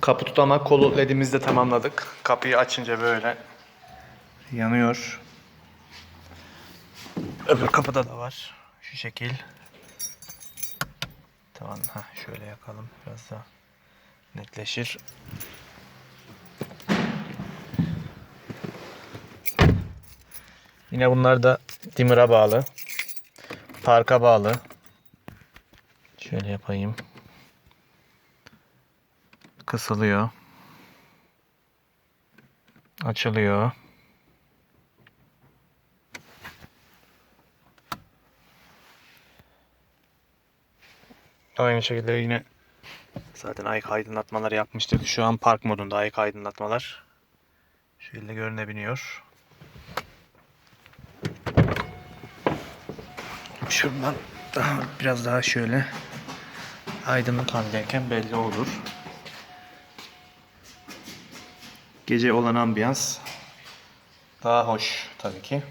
Kapı tutama kolu ledimizi de tamamladık. Kapıyı açınca böyle yanıyor. Öbür kapıda da var. Şu şekil. Tamam. Ha şöyle yakalım. Biraz daha netleşir. Yine bunlar da dimmer'a bağlı. Parka bağlı. Şöyle yapayım. Kısılıyor. Açılıyor. Aynı şekilde yine zaten ayık aydınlatmaları yapmıştık. Şu an park modunda ayık aydınlatmalar. Şöyle görünebiliyor. Şuradan daha biraz daha şöyle aydınlık haldeyken belli olur. Gece olan ambiyans daha hoş tabii ki.